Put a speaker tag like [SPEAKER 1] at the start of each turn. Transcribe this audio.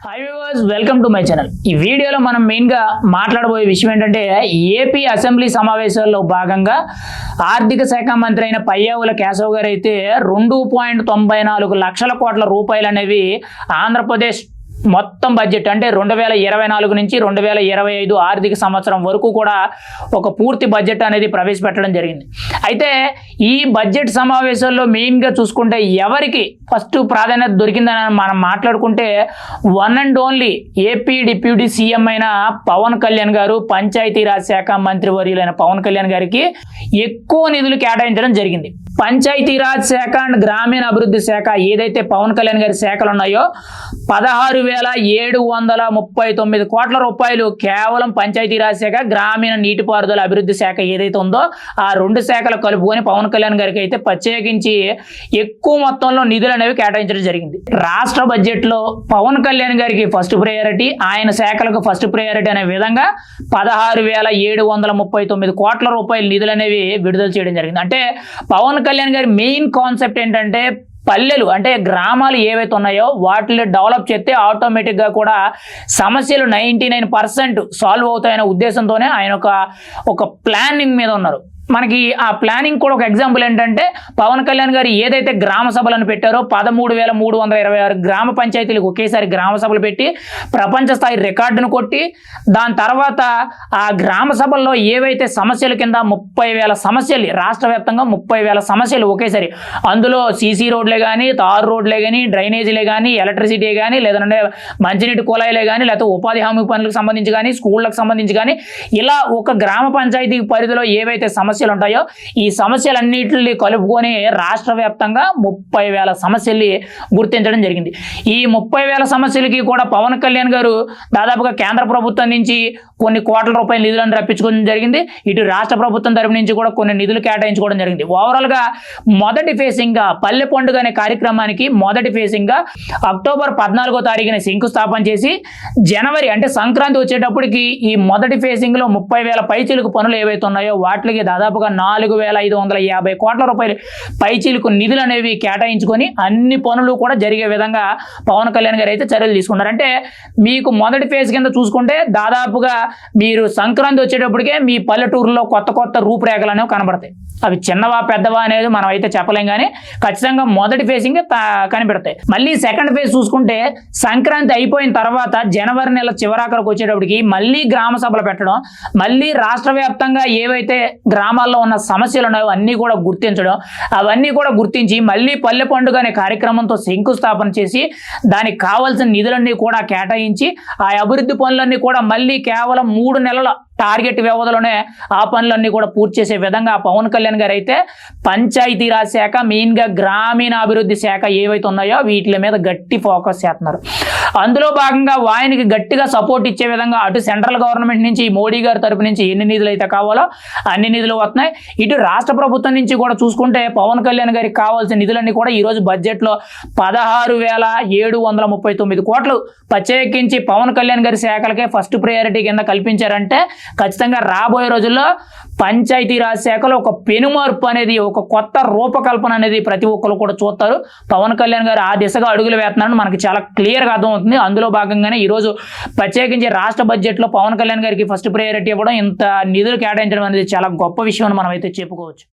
[SPEAKER 1] Hi viewers welcome to my channel ఈ వీడియోలో మనం మెయిన్గా మాట్లాడబోయే విషయం ఏంటంటే ఏపీ అసెంబ్లీ సమావేశాల్లో భాగంగా ఆర్థిక శాఖ మంత్రి అయిన పయ్యావుల కేశవ్ గారు అయితే రెండు పాయింట్ తొంభై నాలుగు లక్షల కోట్ల రూపాయలు అనేవి ఆంధ్రప్రదేశ్ మొత్తం బడ్జెట్ అంటే రెండు వేల ఇరవై నాలుగు నుంచి రెండు వేల ఇరవై ఐదు ఆర్థిక సంవత్సరం వరకు కూడా ఒక పూర్తి బడ్జెట్ అనేది ప్రవేశపెట్టడం జరిగింది. అయితే ఈ బడ్జెట్ సమావేశాల్లో మెయిన్గా చూసుకుంటే ఎవరికి ఫస్ట్ ప్రాధాన్యత దొరికిందని మనం మాట్లాడుకుంటే one and only AP deputy CM అయిన పవన్ కళ్యాణ్ గారు పంచాయతీరాజ్ శాఖ మంత్రి వర్యులైన పవన్ కళ్యాణ్ గారికి ఎక్కువ నిధులు కేటాయించడం జరిగింది. పంచాయతీరాజ్ శాఖ అండ్ గ్రామీణ అభివృద్ధి శాఖ ఏదైతే పవన్ కళ్యాణ్ గారి శాఖలు ఉన్నాయో పదహారు వేల ఏడు వందల ముప్పై తొమ్మిది కోట్ల రూపాయలు కేవలం పంచాయతీరాజ్ శాఖ గ్రామీణ నీటిపారుదల అభివృద్ధి శాఖ ఏదైతే ఉందో ఆ రెండు శాఖలు కలుపుకొని పవన్ కళ్యాణ్ గారికి అయితే ప్రత్యేకించి ఎక్కువ మొత్తంలో నిధులు అనేవి కేటాయించడం జరిగింది. రాష్ట్ర బడ్జెట్లో పవన్ కళ్యాణ్ గారికి ఫస్ట్ ప్రయారిటీ ఆయన శాఖలకు ఫస్ట్ ప్రయారిటీ అనే విధంగా పదహారు వేల ఏడు వందల ముప్పై తొమ్మిది కోట్ల రూపాయల నిధులు అనేవి విడుదల చేయడం జరిగింది. అంటే పవన్ కళ్యాణ్ గారి మెయిన్ కాన్సెప్ట్ ఏంటంటే పల్లెలు అంటే గ్రామాలు ఏవైతే ఉన్నాయో వాటిని డెవలప్ చేస్తే ఆటోమేటిక్గా కూడా సమస్యలు నైంటీ నైన్ పర్సెంట్ సాల్వ్ అవుతాయనే ఉద్దేశంతోనే ఆయన ఒక ఒక ప్లానింగ్ మీద ఉన్నారు. మనకి ఆ ప్లానింగ్ కూడా ఒక ఎగ్జాంపుల్ ఏంటంటే పవన్ కళ్యాణ్ గారు ఏదైతే గ్రామ సభలను పెట్టారో పదమూడు వేల మూడు వందల ఇరవై ఆరు గ్రామ పంచాయతీలకు ఒకేసారి గ్రామ సభలు పెట్టి ప్రపంచ స్థాయి రికార్డును కొట్టి దాని తర్వాత ఆ గ్రామ సభల్లో ఏవైతే సమస్యల కింద ముప్పై వేల సమస్యలు రాష్ట్ర వ్యాప్తంగా ముప్పై వేల సమస్యలు ఒకేసారి అందులో సీసీ రోడ్లే కానీ తారు రోడ్లే కానీ డ్రైనేజీలే కానీ ఎలక్ట్రిసిటీ కానీ లేదంటే మంచినీటి కుళాయిలే కానీ లేకపోతే ఉపాధి హామీ పనులకు సంబంధించి కానీ స్కూళ్ళకు సంబంధించి కానీ ఇలా ఒక గ్రామ పంచాయతీ పరిధిలో ఏవైతే సమస్యలు ఉంటాయో ఈ సమస్యలన్నింటినీ కలుపుకొని రాష్ట్ర వ్యాప్తంగా ముప్పై వేల సమస్యల్ని గుర్తించడం జరిగింది. ఈ ముప్పై వేల సమస్యలకి కూడా పవన్ కళ్యాణ్ గారు దాదాపుగా కేంద్ర ప్రభుత్వం నుంచి కొన్ని కోట్ల రూపాయల నిధులను రప్పించుకోవడం జరిగింది. ఇటు రాష్ట్ర ప్రభుత్వం తరపు నుంచి కూడా కొన్ని నిధులు కేటాయించుకోవడం జరిగింది. ఓవరాల్గా మొదటి ఫేసింగ్గా పల్లె పండుగ అనే కార్యక్రమానికి మొదటి ఫేసింగ్గా అక్టోబర్ పద్నాలుగో తారీఖున శంకుస్థాపన చేసి జనవరి అంటే సంక్రాంతి వచ్చేటప్పటికి ఈ మొదటి ఫేసింగ్లో ముప్పై వేల పైచీలకు పనులు ఏవైతే ఉన్నాయో వాటికి దాదాపు దాదాపుగా నాలుగు వేల ఐదు వందల యాభై కోట్ల రూపాయలు పైచీలకు నిధులు అనేవి కేటాయించుకొని అన్ని పనులు కూడా జరిగే విధంగా పవన్ కళ్యాణ్ గారు అయితే చర్యలు తీసుకున్నారు. అంటే మీకు మొదటి ఫేజ్ కింద చూసుకుంటే దాదాపుగా మీరు సంక్రాంతి వచ్చేటప్పటికే మీ పల్లెటూరులో కొత్త కొత్త రూపురేఖలు అనేవి కనబడతాయి. అవి చిన్నవా పెద్దవా అనేది మనం అయితే చెప్పలేం కానీ ఖచ్చితంగా మొదటి ఫేసింగ్ కనిపెడతాయి. మళ్ళీ సెకండ్ ఫేజ్ చూసుకుంటే సంక్రాంతి అయిపోయిన తర్వాత జనవరి నెల చివరాకరకు వచ్చేటప్పటికి మళ్ళీ గ్రామ సభలు పెట్టడం మళ్ళీ రాష్ట్ర వ్యాప్తంగా ఏవైతే గ్రామాల్లో ఉన్న సమస్యలు ఉన్నాయో అన్నీ కూడా గుర్తించడం అవన్నీ కూడా గుర్తించి మళ్ళీ పల్లె పండుగ అనే కార్యక్రమంతో శంకుస్థాపన చేసి దానికి కావాల్సిన నిధులన్నీ కూడా కేటాయించి ఆ అభివృద్ధి పనులన్నీ కూడా మళ్ళీ కేవలం మూడు నెలల టార్గెట్ వ్యవధిలోనే ఆ పనులన్నీ కూడా పూర్తి చేసే విధంగా పవన్ కళ్యాణ్ గారు అయితే పంచాయతీరాజ్ శాఖ మెయిన్గా గ్రామీణ అభివృద్ధి శాఖ ఏవైతే ఉన్నాయో వీటి మీద గట్టి ఫోకస్ చేస్తున్నారు. అందులో భాగంగా వాయనికి గట్టిగా సపోర్ట్ ఇచ్చే విధంగా అటు సెంట్రల్ గవర్నమెంట్ నుంచి మోడీ గారి తరపు నుంచి ఎన్ని నిధులు అయితే కావాలో అన్ని నిధులు వస్తున్నాయి. ఇటు రాష్ట్ర ప్రభుత్వం నుంచి కూడా చూసుకుంటే పవన్ కళ్యాణ్ గారికి కావాల్సిన నిధులన్నీ కూడా ఈరోజు బడ్జెట్లో పదహారు వేల ఏడు వందల ముప్పై తొమ్మిది కోట్లు ప్రత్యేకించి పవన్ కళ్యాణ్ గారి శాఖలకే ఫస్ట్ ప్రయారిటీ కింద కల్పించారంటే ఖచ్చితంగా రాబోయే రోజుల్లో పంచాయతీరాజ్ శాఖలో ఒక పెనుమార్పు అనేది ఒక కొత్త రూపకల్పన అనేది ప్రతి ఒక్కరు కూడా చూస్తారు. పవన్ కళ్యాణ్ గారు ఆ దిశగా అడుగులు వేస్తున్నారని మనకి చాలా క్లియర్గా అర్థమవుతుంది. అందులో భాగంగానే ఈరోజు ప్రత్యేకించి రాష్ట్ర బడ్జెట్లో పవన్ కళ్యాణ్ గారికి ఫస్ట్ ప్రయారిటీ ఇవ్వడం ఇంత నిధులు కేటాయించడం అనేది చాలా గొప్ప విషయం అని మనం అయితే చెప్పుకోవచ్చు.